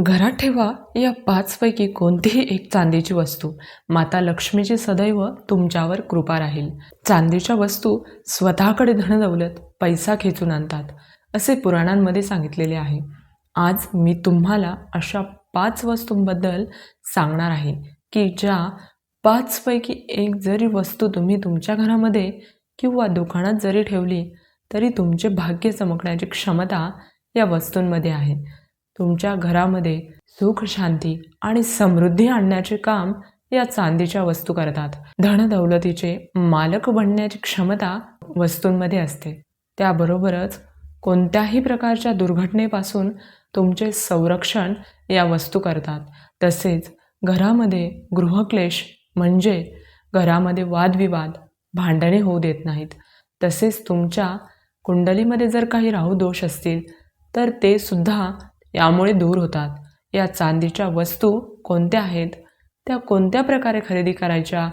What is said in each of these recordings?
घरात ठेवा या पाचपैकी कोणतीही एक चांदीची वस्तू. माता लक्ष्मीची सदैव तुमच्यावर कृपा राहील. चांदीच्या वस्तू स्वतःकडे धनदौलत पैसा खेचून आणतात असे पुराणांमध्ये सांगितलेले आहे. आज मी तुम्हाला अशा पाच वस्तूंबद्दल सांगणार आहे की ज्या पाचपैकी एक जरी वस्तू तुम्ही तुमच्या घरामध्ये किंवा दुकानात जरी ठेवली तरी तुमचे भाग्य चमकण्याची क्षमता या वस्तूंमध्ये आहे. तुमच्या घरामध्ये सुख शांती आणि समृद्धी आणण्याचे काम या चांदीच्या वस्तू करतात. धनदौलतीचे मालक बनण्याची क्षमता वस्तूंमध्ये असते. त्याबरोबरच कोणत्याही प्रकारच्या दुर्घटनेपासून तुमचे संरक्षण या वस्तू करतात. तसेच घरामध्ये गृहक्लेश म्हणजे घरामध्ये वादविवाद भांडणे होऊ देत नाहीत. तसेच तुमच्या कुंडलीमध्ये जर काही राहू दोष असतील तर ते सुद्धा यामुळे दूर होतात. या चांदीच्या वस्तू कोणत्या आहेत? त्या कोणत्या प्रकारे खरेदी करायच्या?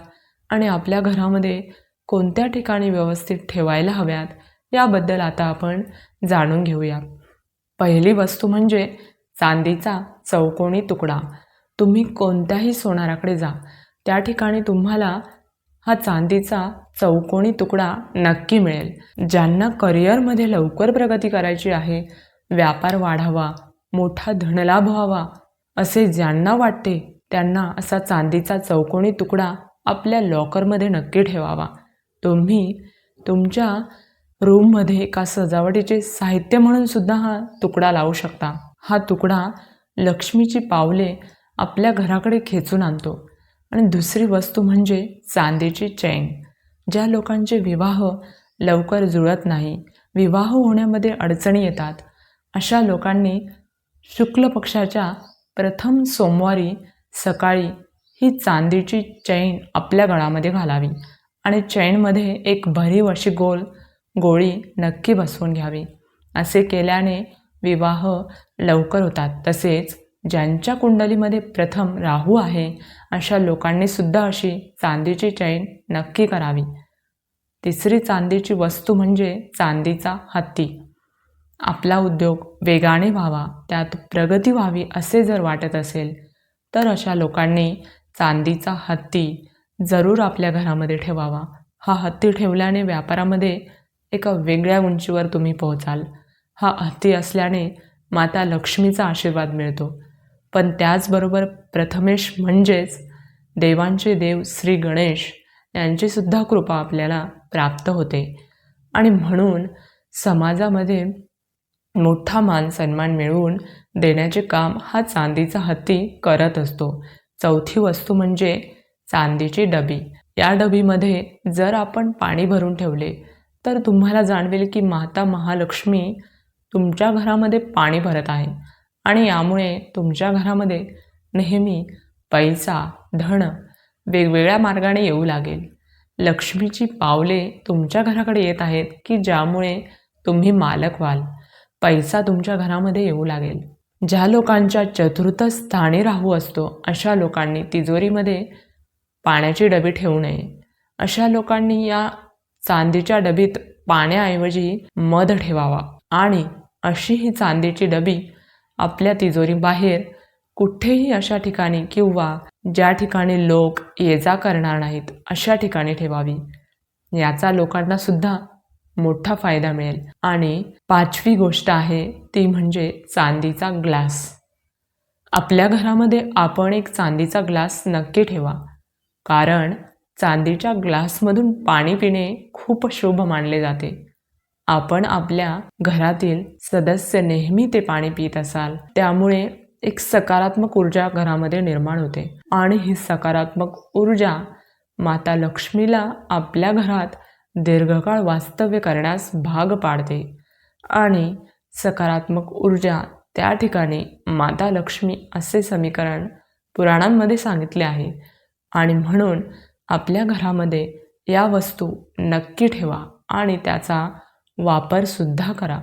आणि आपल्या घरामध्ये कोणत्या ठिकाणी व्यवस्थित ठेवायला हव्यात? याबद्दल आता आपण जाणून घेऊया. पहिली वस्तू म्हणजे चांदीचा चौकोनी तुकडा. तुम्ही कोणत्याही सोनाराकडे जा. त्या ठिकाणी तुम्हाला हा चांदीचा चौकोनी तुकडा नक्की मिळेल. ज्यांना करिअरमध्ये लवकर प्रगती करायची आहे व्यापार वाढावा मोठा धनलाभ व्हावा असे ज्यांना वाटते त्यांना असा चांदीचा चौकोनी तुकडा आपल्या लॉकरमध्ये नक्की ठेवावा. तुम्ही तुमच्या रूममध्ये एका सजावटीचे साहित्य म्हणून सुद्धा हा तुकडा लावू शकता. हा तुकडा लक्ष्मीची पावले आपल्या घराकडे खेचून आणतो. आणि दुसरी वस्तू म्हणजे चांदीची चैन ज्या लोकांचे विवाह लवकर जुळत नाही. विवाह होण्यामध्ये अडचणी येतात. अशा लोकांनी शुक्ल पक्षाच्या प्रथम सोमवारी सकाळी ही चांदीची चैन आपल्या गळामध्ये घालावी आणि चैनमध्ये एक भरीव अशी गोल गोळी नक्की बसवून घ्यावी. असे केल्याने विवाह लवकर होतात. तसेच ज्यांच्या कुंडलीमध्ये प्रथम राहू आहे अशा लोकांनीसुद्धा अशी चांदीची चैन नक्की करावी. तिसरी चांदीची वस्तू म्हणजे चांदीचा हत्ती. आपला उद्योग वेगाने व्हावा त्यात प्रगती व्हावी असे जर वाटत असेल तर अशा लोकांनी चांदीचा हत्ती जरूर आपल्या घरामध्ये ठेवावा. हा हत्ती ठेवल्याने व्यापारामध्ये एका वेगळ्या उंचीवर तुम्ही पोहोचाल. हा हत्ती असल्याने माता लक्ष्मीचा आशीर्वाद मिळतो. पण त्याचबरोबर प्रथमेश म्हणजेच देवांचे देव श्री गणेश यांचीसुद्धा कृपा आपल्याला प्राप्त होते. आणि म्हणून समाजामध्ये मोठा मान सन्मान मिळवून देण्याचे काम हा चांदीचा हत्ती करत असतो. चौथी वस्तू म्हणजे चांदीची डबी. या डबीमध्ये जर आपण पाणी भरून ठेवले तर तुम्हाला जाणवेल की माता महालक्ष्मी तुमच्या घरामध्ये पाणी भरत आहे आणि यामुळे तुमच्या घरामध्ये नेहमी पैसा धन वेगवेगळ्या मार्गाने येऊ लागेल. लक्ष्मीची पावले तुमच्या घराकडे येत आहेत की ज्यामुळे तुम्ही मालक व्हाल? पैसा तुमच्या घरामध्ये येऊ लागेल. ज्या लोकांच्या चतुर्थ स्थानी राहू असतो अशा लोकांनी तिजोरीमध्ये पाण्याची डबी ठेवू नये. अशा लोकांनी या चांदीच्या डबीत पाण्याऐवजी मध ठेवावा. आणि अशी ही चांदीची डबी आपल्या तिजोरीबाहेर कुठेही अशा ठिकाणी किंवा ज्या ठिकाणी लोक ये जा करणार नाहीत अशा ठिकाणी ठेवावी. याचा लोकांनासुद्धा मोठा फायदा मिळेल. आणि पाचवी गोष्ट आहे ती म्हणजे चांदीचा ग्लास. आपल्या घरामध्ये आपण एक चांदीचा ग्लास नक्की ठेवा. कारण चांदीच्या ग्लासमधून पाणी पिणे खूप शुभ मानले जाते. आपण आपल्या घरातील सदस्य नेहमी ते पाणी पित असाल त्यामुळे एक सकारात्मक ऊर्जा घरामध्ये निर्माण होते. आणि ही सकारात्मक ऊर्जा माता लक्ष्मीला आपल्या घरात दीर्घकाळ वास्तव्य करण्यास भाग पाडते आणि सकारात्मक ऊर्जा त्या ठिकाणी माता लक्ष्मी असे समीकरण पुराणांमध्ये सांगितले आहे. आणि म्हणून आपल्या घरामध्ये या वस्तू नक्की ठेवा आणि त्याचा वापरसुद्धा करा.